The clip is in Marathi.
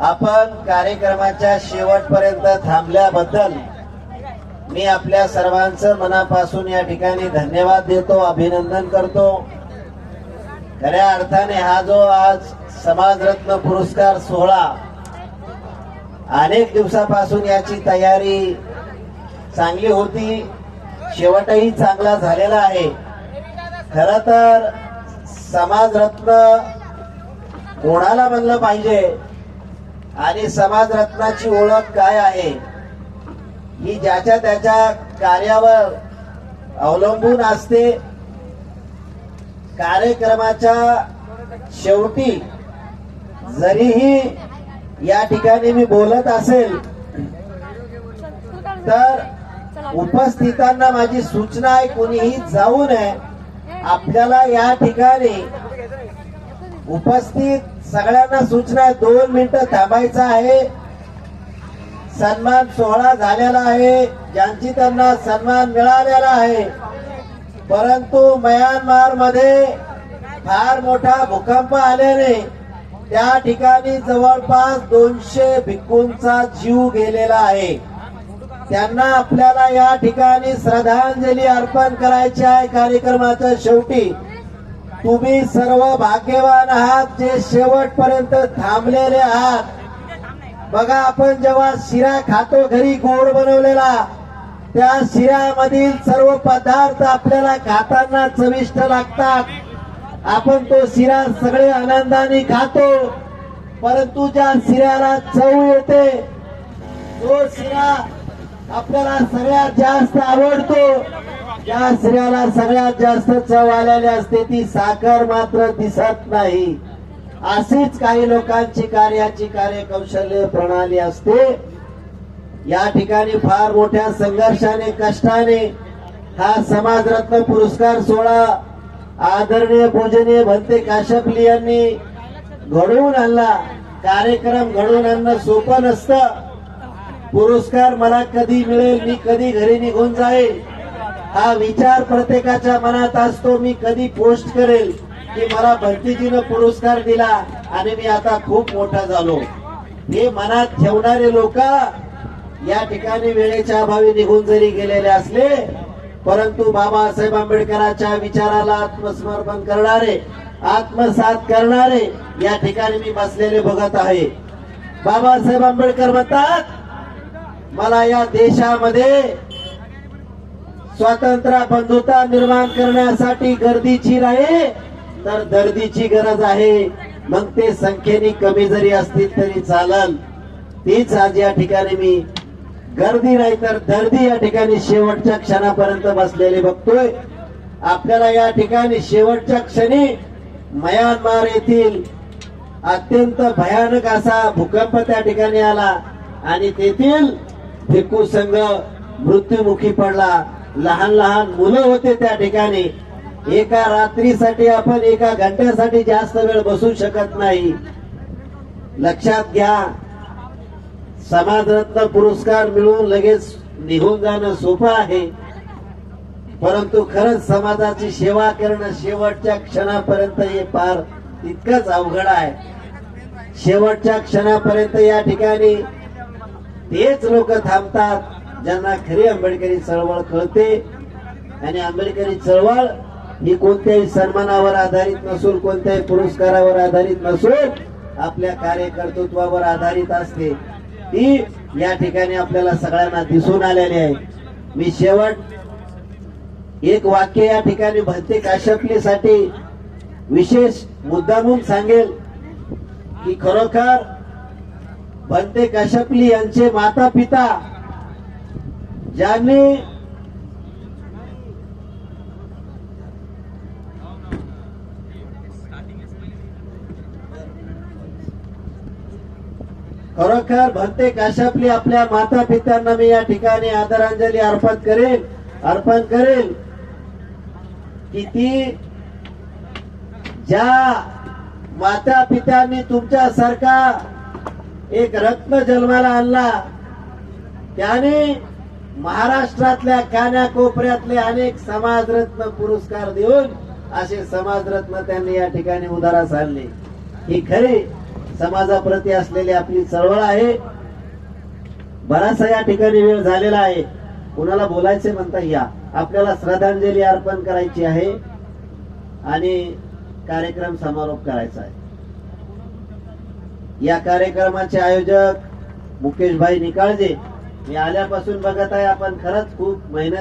आपण कार्यक्रमाच्या शेवटपर्यंत थांबल्याबद्दल मी आपल्या सर्वांचं मनापासून या ठिकाणी धन्यवाद देतो अभिनंदन करतो. खऱ्या अर्थाने हा जो आज समाजरत्न पुरस्कार सोहळा अनेक दिवसापासून याची तयारी चांगली होती शेवटही चांगला झालेला आहे. खर तर समाजरत्न कोणाला म्हणलं पाहिजे? आणि समाजरत्नाची ओळख काय आहे? ही ज्याच्या त्याच्या कार्यावर अवलंबून असते. कार्यक्रमाच्या शेवटी जरीही या ठिकाणी मी बोलत असेल तर उपस्थितांना माझी सूचना आहे कोणीही जाऊ नये. आपल्याला या ठिकाणी उपस्थित सगळ्यांना सूचना आहे दोन मिनिटं थांबायचं आहे. सन्मान सोहळा झालेला आहे. ज्यांची त्यांना सन्मान मिळालेला आहे. परंतु म्यानमारमध्ये फार मोठा भूकंप आल्याने त्या ठिकाणी जवळपास दोनशे भिक्खूंचा जीव गेलेला आहे. त्यांना आपल्याला या ठिकाणी श्रद्धांजली अर्पण करायची आहे. कार्यक्रमाच्या शेवटी तुम्ही सर्व भाग्यवान आहात जे शेवटपर्यंत थांबलेले आहात. बघा आपण जेव्हा शिरा खातो घरी गोड बनवलेला त्या शिऱ्यामधील सर्व पदार्थ आपल्याला खाताना चविष्ट लागतात. आपण तो शिरा सगळे आनंदाने खातो परंतु ज्या शिऱ्याला चव येते तो शिरा आपल्याला सगळ्यात जास्त आवडतो. ज्या स्त्रियाला सगळ्यात जास्त चव आलेली असते ती साखर मात्र दिसत नाही. अशीच काही लोकांची कार्याची कार्यकौशल्य प्रणाली असते. या ठिकाणी फार मोठ्या संघर्षाने कष्टाने हा समाजरत्न पुरस्कार सोहळा आदरणीय पूजनीय भंते काश्यपली यांनी घडवून आणला. कार्यक्रम घडवून आणणं सोपं नसतं. पुरस्कार मला कधी मिळेल मी कधी घरी निघून जाईल? हा विचार प्रत्येकाच्या मनात असतो मी कधी पोस्ट करेल की मला भक्तीजीनं पुरस्कार दिला आणि मी आता खूप मोठा झालो. हे मनात ठेवणारे लोक या ठिकाणी वेळेच्या अभावी निघून जरी गेलेले असले परंतु बाबासाहेब आंबेडकरांच्या विचाराला आत्मसमर्पण करणारे आत्मसात करणारे या ठिकाणी मी बसलेले बघत आहे. बाबासाहेब आंबेडकर म्हणतात मला या देशामध्ये स्वातंत्र्य बंधुता निर्माण करण्यासाठी गर्दीची नाही तर दर्दीची गरज आहे. मग ते संख्येने कमी जरी असतील तरी चालल तीच आज या ठिकाणी मी गर्दी नाही तर दर्दी या ठिकाणी शेवटच्या क्षणापर्यंत बसलेले बघतोय. आपल्याला या ठिकाणी शेवटच्या क्षणी म्यानमार येथील अत्यंत भयानक असा भूकंप त्या ठिकाणी आला आणि तेथील भिक्खू संघ मृत्युमुखी पडला. लहान लहान मुलं होते त्या ठिकाणी. एका रात्रीसाठी आपण एका घंट्यासाठी जास्त वेळ बसू शकत नाही. लक्षात घ्या. समाजरत्न पुरस्कार मिळवून लगेच निघून जाणं सोपं आहे. परंतु खरंच समाजाची सेवा करणं शेवटच्या क्षणापर्यंत हे फार तितकंच अवघड आहे. शेवटच्या क्षणापर्यंत या ठिकाणी तेच लोक थांबतात. ज्यांना खरी आंबेडकरी चळवळ कळते आणि आंबेडकरी चळवळ ही कोणत्याही सन्मानावर आधारित नसून कोणत्याही पुरस्कारावर आधारित नसून आपल्या कार्यकर्तृत्वावर आधारित असते. ती या ठिकाणी आपल्याला सगळ्यांना दिसून आलेली आहे. मी शेवट एक वाक्य या ठिकाणी भंते काशपलीसाठी विशेष मुद्दामून सांगेल की खरोखर भंते काशपली यांचे माता पिता ज्याने खरोखर भंते काश्यपली आपल्या माता पित्यांना मी या ठिकाणी आदरांजली अर्पण करेन अर्पण करेन की ती ज्या माता पित्यांनी तुमच्यासारखा एक रत्न जन्माला आणला त्याने महाराष्ट्रातल्या कान्याकोपऱ्यातले अनेक समाजरत्न पुरस्कार देऊन असे समाजरत्न त्यांनी या ठिकाणी उदारास आणले. ही खरी समाजाप्रती असलेली आपली चळवळ आहे. बराचसा या ठिकाणी वेळ झालेला आहे. कुणाला बोलायचे म्हणता या. आपल्याला श्रद्धांजली अर्पण करायची आहे आणि कार्यक्रम समारोप करायचा आहे. या कार्यक्रमाचे आयोजक मुकेशभाई निकाळजे मी आल्यापासून बघत आहे आपण खरंच खूप मेहनत